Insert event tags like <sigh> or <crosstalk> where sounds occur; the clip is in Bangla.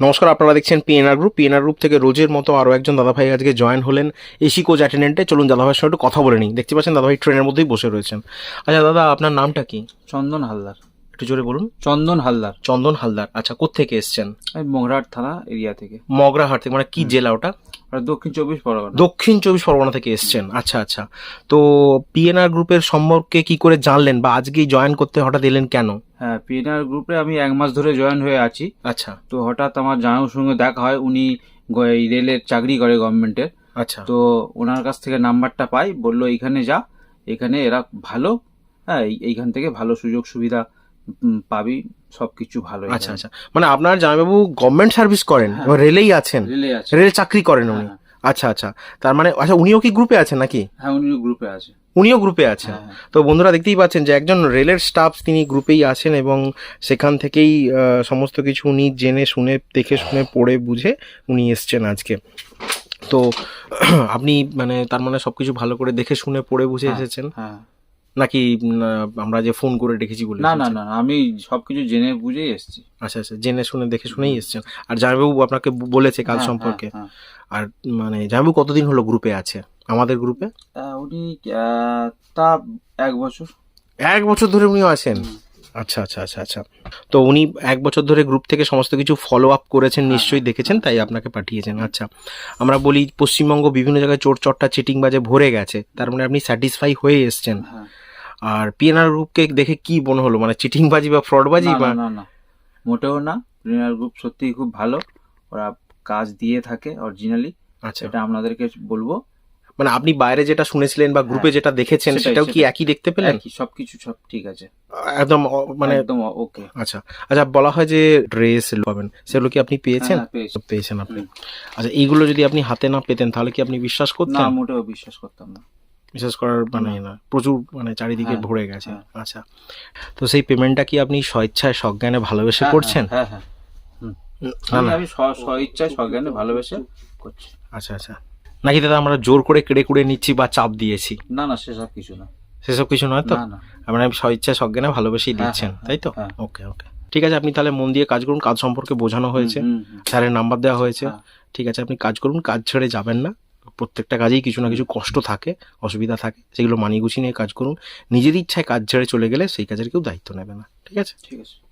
নমস্কার আপনারা দেখছেন পিএনআর গ্রুপ পিএনআর গ্রুপ থেকে রোজের মতো আরও একজন দাদাভাই আজকে জয়েন হলেন এসি কোচ অ্যাটেন্ডেন্টে। চলুন দাদাভাইয়ের সঙ্গে একটু কথা বলে নিই। দেখতে পাচ্ছেন দাদাভাই ট্রেনের মধ্যেই বসে রয়েছেন। আচ্ছা দাদা আপনার নামটা কি? চন্দন হালদার। একটু জোরে বলুন। চন্দন হালদার। চন্দন হালদার। আচ্ছা কোত্থেকে এসছেন? আমি মোগরাট থানা এরিয়া থেকে। মগরাহাট থেকে মানে কি জেলা ওটা? দক্ষিণ চব্বিশ পরগনা। দক্ষিণ চব্বিশ পরগনা থেকে এসছেন। আচ্ছা আচ্ছা। তো পিএনআর গ্রুপের সম্পর্কে কি করে জানলেন বা আজকেই জয়েন করতে হঠাৎ এলেন কেন? হ্যাঁ পিএনআর গ্রুপে আমি এক মাস ধরে জয়েন হয়ে আছি। আচ্ছা। তো হঠাৎ আমার জানার সঙ্গে দেখা হয় উনি এই রেলের চাকরি করে গভর্নমেন্টের আচ্ছা। তো ওনার কাছ থেকে নাম্বারটা পাই বলল এইখানে যা এখানে এরা ভালো হ্যাঁ এই- এইখান থেকে ভালো সুযোগ সুবিধা পাবি সবকিছু ভালো আচ্ছা আচ্ছা। মানে আপনার জামাইবাবু গভর্নমেন্ট সার্ভিস করেন হ্যাঁ। রেলেই আছেন। রেলে চাকরি করেন উনি। হ্যাঁ, আচ্ছা আচ্ছা। তার মানে আচ্ছা উনিও কি গ্রুপে আছেন নাকি? হ্যাঁ উনিও গ্রুপে আছে। উনিও গ্রুপে আছেন। হ্যাঁ হ্যাঁ। তো বন্ধুরা দেখতেই পাচ্ছেন যে একজন রেলের স্টাফ তিনি গ্রুপেই আছেন এবং সেখান থেকেই সমস্ত কিছু উনি জেনে শুনে দেখে শুনে পড়ে বুঝে উনি এসছেন আজকে। তো <clears throat> আপনি মানে তার মানে সবকিছু ভালো করে দেখে শুনে পড়ে বুঝে হ্যাঁ। এসেছেন। হ্যাঁ। নাকি আমরা যে ফোন করে ডেকেছি বলে না না না আমি সবকিছু জেনে বুঝেই এসেছি। আচ্ছা আচ্ছা জেনে শুনে দেখে শুনেই এসছেন। আর জামাইবাবু আপনাকে বলেছে কাজ হ্যাঁ, সম্পর্কে। হ্যাঁ, আর মানে জামাইবাবু কতদিন হলো গ্রুপে আছে? আমাদের গ্রুপে? হ্যাঁ। উনি তা এক বছর। এক বছর ধরে উনিও আছেন? আচ্ছা আচ্ছা আচ্ছা আচ্ছা। তো উনি এক বছর ধরে গ্রুপ থেকে সমস্ত কিছু ফলো আপ করেছেন নিশ্চয়ই দেখেছেন তাই আপনাকে পাঠিয়েছেন। আচ্ছা আমরা বলি পশ্চিমবঙ্গ বিভিন্ন জায়গায় চোর চট্টা চিটিং বাজে ভরে গেছে। তার মানে আপনি স্যাটিসফাই হয়ে এসছেন। হ্যাঁ। আর পিএনআর গ্রুপকে দেখে কি মনে হলো? মানে চিটিং বাজি বা ফ্রড বাজি না, বা না না। মোটেও না। প্রিমিয়ার গ্রুপ সত্যিই খুব ভালো। ওরা কাজ দিয়ে থাকে অরিজিনালি আচ্ছা। এটা আপনাদেরকে বলব। মানে আপনি বাইরে যেটা শুনেছিলেন বা গ্রুপে যেটা দেখেছেন সেটাও কি একই দেখতে পেলেন? কি সবকিছু সব ঠিক আছে। একদম মানে একদম ওকে আচ্ছা। আচ্ছা বলা হয় যে ড্রেস পাবেন। সেগুলো কি আপনি পেয়েছেন? হ্যাঁ, পেয়েছেন আপনি। আচ্ছা এইগুলো যদি আপনি হাতে না পেতেন তাহলে কি আপনি বিশ্বাস করতেন? না মোটেও বিশ্বাস করতাম না। বিশ্বাস করার মানে না প্রচুর মানে চারিদিকে হ্যাঁ, ভরে গেছে। হ্যাঁ। আচ্ছা। তো সেই পেমেন্টটা কি আপনি স্বেচ্ছায় সজ্ঞানে ভালোবেসে হ্যাঁ, করছেন? হ্যাঁ হ্যাঁ। আমি না আমি স্ব- স্ব ইচ্ছায় সজ্ঞানে ভালোবেসে করছি। আচ্ছা আচ্ছা। নাকি দাদা আমরা জোর করে কেড়ে কুড়ে নিচ্ছি বা চাপ দিয়েছি? না না সেসব কিছু না। সেসব কিছু নয় তো? না না। আমরা স্বেচ্ছায় সজ্ঞানে ভালোবেসেই হ্যাঁ, দিচ্ছেন হ্যাঁ, তাই তো? হ্যাঁ। ওকে ওকে। ঠিক আছে আপনি তাহলে মন দিয়ে কাজ করুন। কাজ সম্পর্কে বোঝানো হয়েছে। স্যারের নাম্বার দেওয়া হয়েছে। হ্যাঁ। ঠিক আছে আপনি কাজ করুন কাজ ছেড়ে যাবেন না। প্রত্যেকটা কাজেই কিছু না কিছু কষ্ট থাকে, অসুবিধা থাকে, সেগুলো মানিয়ে গুছিয়ে নিয়ে কাজ করুন। নিজের ইচ্ছায় কাজ ছেড়ে চলে গেলে সেই কাজের কেউ দায়িত্ব নেবে না। ঠিক আছে? ঠিক আছে।